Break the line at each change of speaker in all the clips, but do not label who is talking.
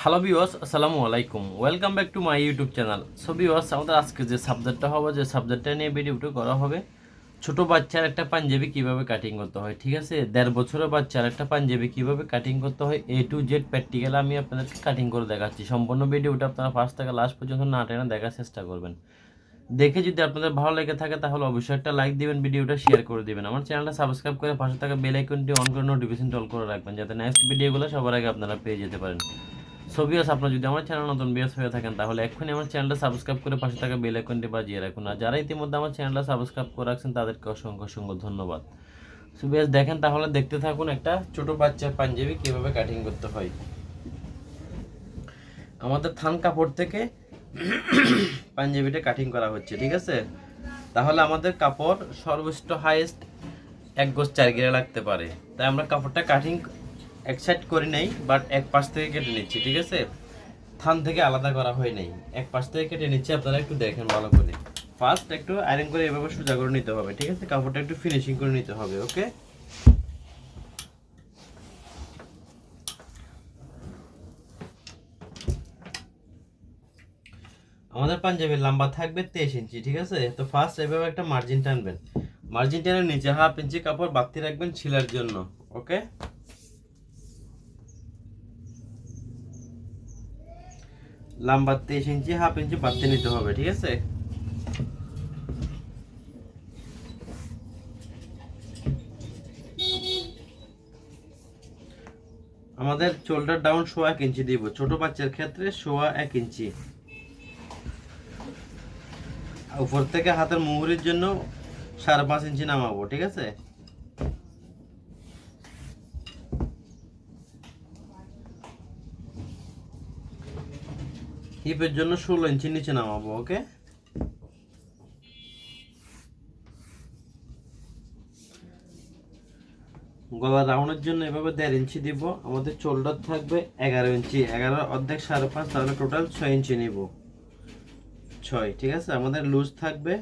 Hello বিওয়াস আসসালামু আলাইকুম welcome back to my YouTube channel so বিওয়াস আমাদের আজকে যে সাবজেক্টটা হবে, যে সাবজেক্টটা নিয়ে ভিডিওটা করা হবে, ছোট বাচ্চার একটা পাঞ্জাবি কীভাবে কাটিং করতে হয়, ঠিক আছে? দেড় বছরের বাচ্চার একটা পাঞ্জাবি কীভাবে কাটিং করতে হয় এ টু জেড প্র্যাকটিক্যাল আমি আপনাদেরকে কাটিং করে দেখাচ্ছি। সম্পূর্ণ ভিডিওটা আপনারা ফার্স্ট থেকে লাস্ট পর্যন্ত না টেনে দেখার চেষ্টা করবেন। দেখে যদি আপনাদের ভালো লেগে থাকে, তাহলে অবশ্যই একটা লাইক দিবেন ভিডিওটা শেয়ার করে দিবেন। আমার চ্যানেলটা সাবস্ক্রাইব করে পাশে থাকা বেল আইকনটি অন করে নোটিফিকেশন অল করে রাখবেন, যাতে নেক্সট ভিডিওগুলো সবার আগে আপনারা পেয়ে যেতে পারেন। সো বিয়াস আপনারা যদি আমার চ্যানেল নতুন বিয়াস হয়ে থাকেন, তাহলে এক্ষুনি আমার চ্যানেলটা সাবস্ক্রাইব করে পাশে থাকা বেল আইকনটি বাজিয়ে রাখুন। আর যারা ইতিমধ্যে আমার চ্যানেলটা সাবস্ক্রাইব করে রাখছেন, তাদেরকে অসংখ্য অসংখ্য ধন্যবাদ। সো বিয়াস দেখেন তাহলে দেখতে থাকুন একটা ছোট বাচ্চার পাঞ্জাবি কীভাবে কাটিং করতে হয়। আমাদের থান কাপড় থেকে পাঞ্জাবিটা কাটিং করা হচ্ছে, ঠিক আছে? তাহলে আমাদের কাপড় সর্বোচ্চ হাইয়েস্ট এক গোছ চার গিরা লাগতে পারে। তাই আমরা কাপড়টা কাটিং এক সাইড করে নেই বাট এক পাশ থেকে কেটে নিচ্ছি, ঠিক আছে? থান থেকে আলাদা করা হয় নাই। এক পাশ থেকে কেটে নিচ্ছি, আপনারা একটু দেখেন ভালো করে। ফার্স্ট একটু আয়রন করে এভাবে সোজা করে নিতে হবে, ঠিক আছে? কাপড়টা একটু ফিনিশিং করে নিতে হবে ওকে আমাদের পাঞ্জাবির লম্বা থাকবে তেইশ ইঞ্চি, ঠিক আছে? তো ফার্স্ট এভাবে একটা মার্জিন টানবেন। মার্জিন টেনে নিচে হাফ ইঞ্চি কাপড় বাড়তি রাখবেন ছিলার জন্য ওকে লম্বা তেইশ ইঞ্চি, হাফ ইঞ্চি বাড়তি নিতে হবে, ঠিক আছে? আমাদের শোল্ডার ডাউন সোয়া এক ইঞ্চি দিব, ছোট বাচ্চার ক্ষেত্রে সোয়া এক ইঞ্চি। উপর থেকে হাতের মুহুরির জন্য সাড়ে পাঁচ ইঞ্চি নামাবো, ঠিক আছে? হিপের জন্য ষোলো ইঞ্চি নিচে নামাবো ওকে গলা রাউন্ডের জন্য এভাবে দেড় ইঞ্চি দিব। আমাদের চোল্ডার থাকবে এগারো ইঞ্চি। এগারো অর্ধেক সাড়ে পাঁচ, তাহলে টোটাল ছয় ইঞ্চি নিব। ছয়, ঠিক আছে? আমাদের লুজ থাকবে।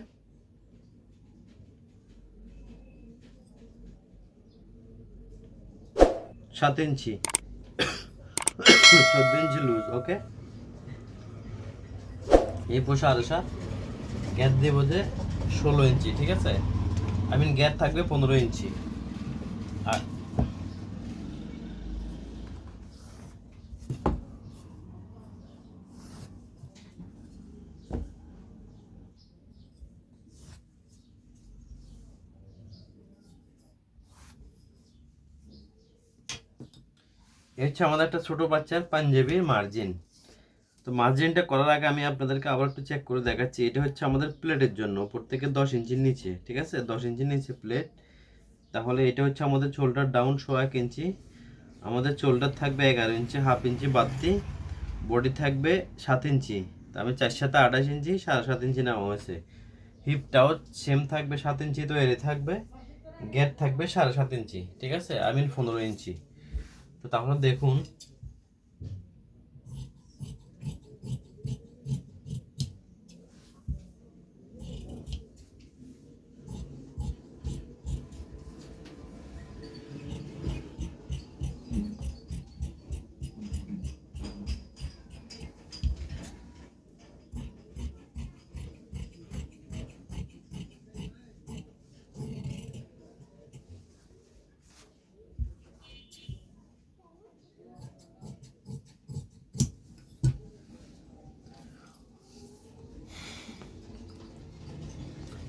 সাত ইঞ্চি। চোদ্দ ইঞ্চি লুজ ওকে এই পোষা আরও সাত গ্যাস দেবো যে ষোলো ইঞ্চি, ঠিক আছে? আই মিন গ্যাস থাকবে পনেরো ইঞ্চি। আর হচ্ছে আমাদের একটা ছোট বাচ্চার পাঞ্জাবির মার্জিন তো মার্জিনটা করার আগে আমি আপনাদেরকে আবার একটু চেক করে দেখাচ্ছি। এটা হচ্ছে আমাদের প্লেটের জন্য উপর থেকে দশ ইঞ্চির নিচে, ঠিক আছে? দশ ইঞ্চির নিচে প্লেট তাহলে এটা হচ্ছে আমাদের শোল্ডার ডাউন শো এক ইঞ্চি। আমাদের শোল্ডার থাকবে এগারো ইঞ্চি হাফ ইঞ্চি বাড়তি। বডি থাকবে সাত ইঞ্চি। আমি চার সাথে আঠাশ ইঞ্চি, সাড়ে সাত ইঞ্চি নেওয়া হয়েছে। হিপটাও সেম থাকবে সাত ইঞ্চি তো এরে থাকবে। গেট থাকবে সাড়ে সাত ইঞ্চি, ঠিক আছে? আই মিন পনেরো ইঞ্চি। তো তাহলে দেখুন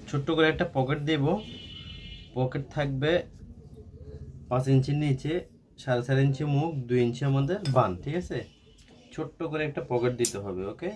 ছোট্ট করে একটা পকেট দেব। পকেট থাকবে পাঁচ ইঞ্চির নিচে, সাড়ে চার ইঞ্চি মুখ, দুই ইঞ্চি আমাদের বান, ঠিক আছে? ছোট্ট করে একটা পকেট দিতে হবে, ওকে?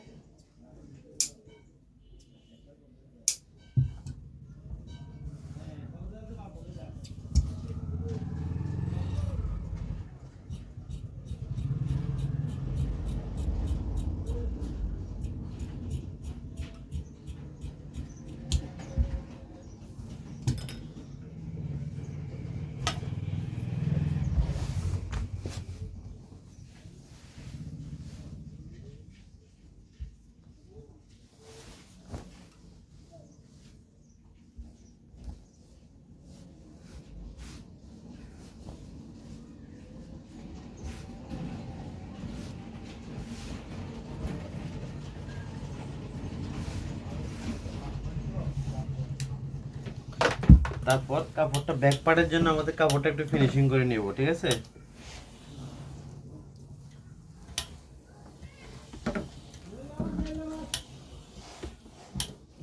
তারপর কাপড়টা ব্যাক পার্টের জন্য আমাদের কাপড়টা একটু ফিনিশিং করে নেব, ঠিক আছে?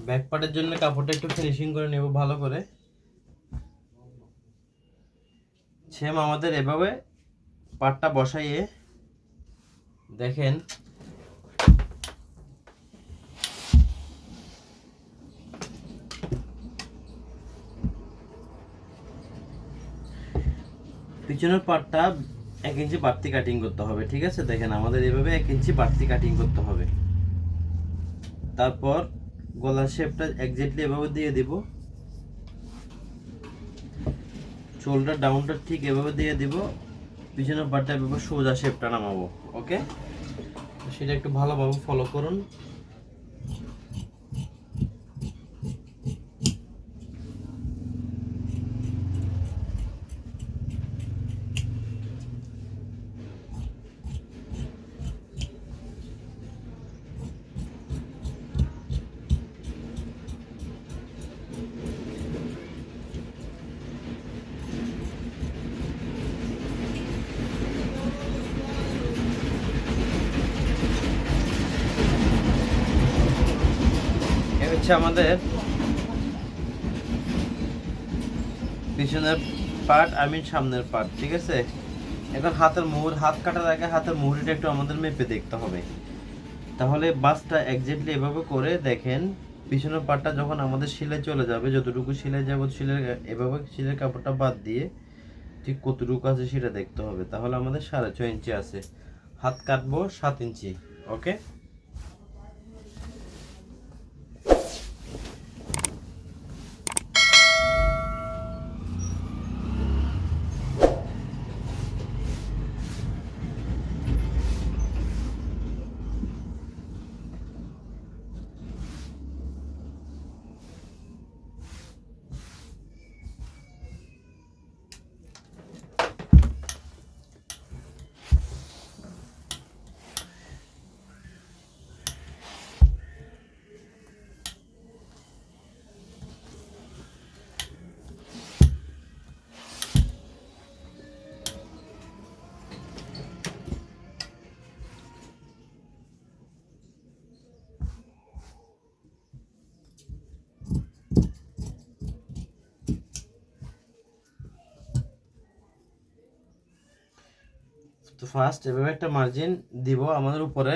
ব্যাক পার্টের জন্য কাপড়টা একটু ফিনিশিং করে নেব ভালো করে। সেম আমাদের এভাবে পাটটা বসাইয়ে দেখেন পিছনের পাটটা এক ইঞ্চি বাড়তি কাটিং করতে হবে, ঠিক আছে? দেখেন, আমাদের এভাবে এক ইঞ্চি বাড়তি কাটিং করতে হবে। তারপর গলার শেপটা একজাক্টলি এভাবে দিয়ে দিব। শোল্ডার ডাউনটা ঠিক এভাবে দিয়ে দিব। পিছনের পাটটা এভাবে সোজা শেপটা নামাবো ওকে সেটা একটু ভালোভাবে ফলো করুন। হচ্ছে আমাদের পিছনের পার্ট আমি সামনের পার্ট ঠিক আছে? এখন হাতের মুহুর হাত কাটার আগে হাতের মুহুরিটা একটু আমাদের মেপে দেখতে হবে। তাহলে বাসটা একজাক্টলি এভাবে করে দেখেন, পিছনের পার্টটা যখন আমাদের সিলাই চলে যাবে, যতটুকু সিলাই যাব সিলাই এভাবে সিলাই কাপড়টা বাদ দিয়ে ঠিক কতটুকু আছে সেটা দেখতে হবে। তাহলে আমাদের সাড়ে ছয় ইঞ্চি আছে। হাত কাটবো সাত ইঞ্চি ওকে তো ফার্স্ট এভাবে একটা মার্জিন দিব আমাদের উপরে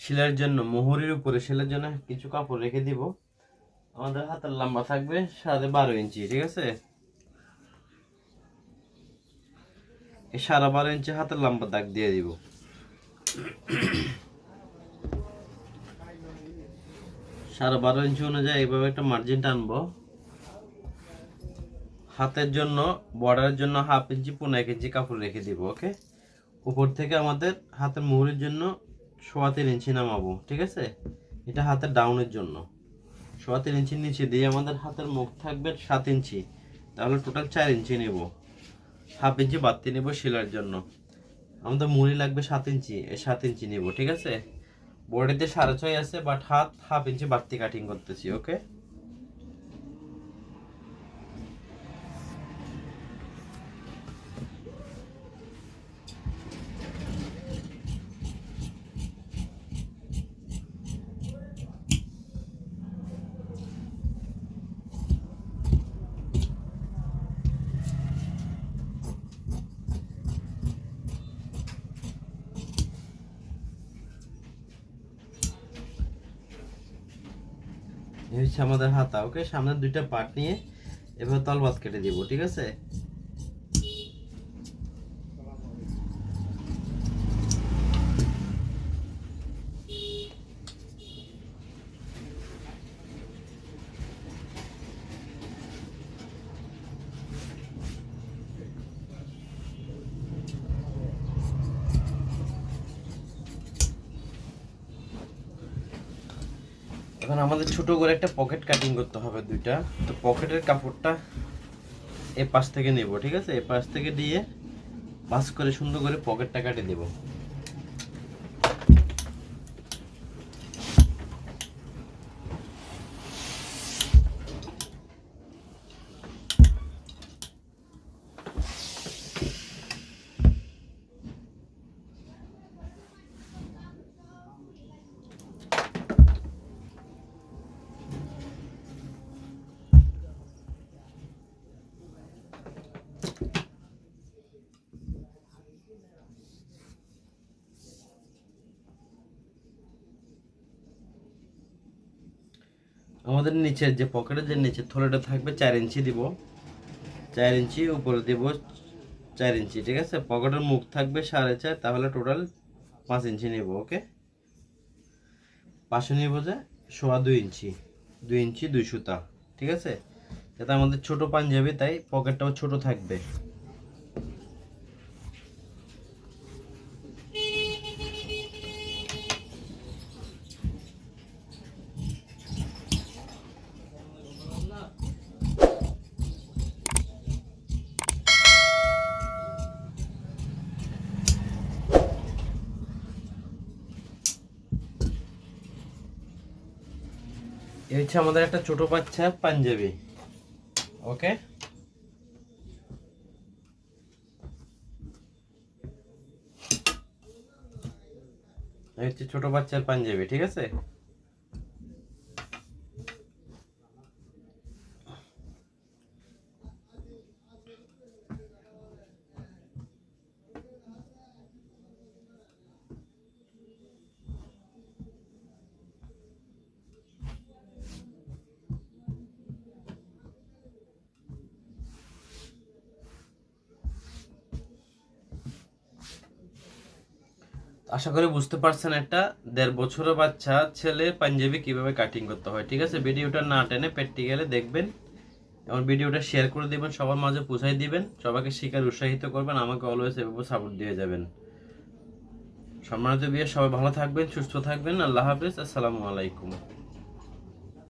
সেলাইয়ের জন্য, মোহরের উপরে সেলাইয়ের জন্য কিছু কাপড় রেখে দিব। আমাদের হাতের লম্বা থাকবে সাড়ে বারো ইঞ্চি, ঠিক আছে? এই সাড়ে বারো ইঞ্চি হাতের লম্বা দাগ দিয়ে দিব। সাড়ে বারো ইঞ্চি অনুযায়ী এইভাবে একটা মার্জিন টানবো। হাতের জন্য বর্ডারের জন্য হাফ ইঞ্চি পনেরো এক ইঞ্চি কাপড় রেখে দিব ওকে উপর থেকে আমাদের হাতের মুহুরির জন্য সোয়া তিন ইঞ্চি নামাবো, ঠিক আছে? এটা হাতের ডাউনের জন্য। সোয়া তিন ইঞ্চির নিচে দিয়ে আমাদের হাতের মুখ থাকবে সাত ইঞ্চি। তাহলে টোটাল চার ইঞ্চি নেব। হাফ ইঞ্চি বাড়তি নেব সেলার জন্য। আমাদের মুড়ি লাগবে সাত ইঞ্চি, এই সাত ইঞ্চি নেব, ঠিক আছে? বডিতে সাড়ে ছয় আছে বাট হাত হাফ ইঞ্চি বাড়তি কাটিং করতেছি ওকে এই হচ্ছে আমাদের হাতা ওকে সামনের দুইটা পার্ট নিয়ে এবার তলবাদ কেটে দিব, ঠিক আছে? এখন আমাদের ছোট করে একটা পকেট কাটিং করতে হবে দুইটা। তো পকেটের কাপড়টা এ পাশ থেকে নেব, ঠিক আছে? এ পাশ থেকে দিয়ে পাস করে সুন্দর করে পকেটটা কাটিয়ে দেব আমাদের নিচের যে পকেটের যে নিচের থলেটা থাকবে চার ইঞ্চি দিব। চার ইঞ্চি উপরে দিব চার ইঞ্চি, ঠিক আছে? পকেটের মুখ থাকবে সাড়ে চার, তাহলে টোটাল পাঁচ ইঞ্চি নেব, ওকে? পাশে নেব যে সোয়া দুই ইঞ্চি দুই ইঞ্চি দুই সুতা, ঠিক আছে? এটা আমাদের ছোট পাঞ্জাবি, তাই পকেটটাও ছোট থাকবে। এই হচ্ছে আমাদের একটা ছোট বাচ্চা পাঞ্জাবি। ওকে? এই হচ্ছে ছোট বাচ্চার পাঞ্জাবি, ঠিক আছে? আশা করি বুঝতে পারছেন একটা দেড় বছরের বাচ্চা ছেলে পাঞ্জাবি কীভাবে কাটিং করতে হয়, ঠিক আছে? ভিডিওটা না টেনে প্র্যাকটিক্যালে দেখবেন। এবং ভিডিওটা শেয়ার করে দেবেন, সবার মাঝে পৌঁছাই দিবেন, সবাইকে শিকার উৎসাহিত করবেন, আমাকে অলওয়েজ এভাবে সাপোর্ট দিয়ে যাবেন। সম্মানিত বিয়ে সবাই ভালো থাকবেন, সুস্থ থাকবেন, আল্লাহ হাফিজ, আসসালামু আলাইকুম।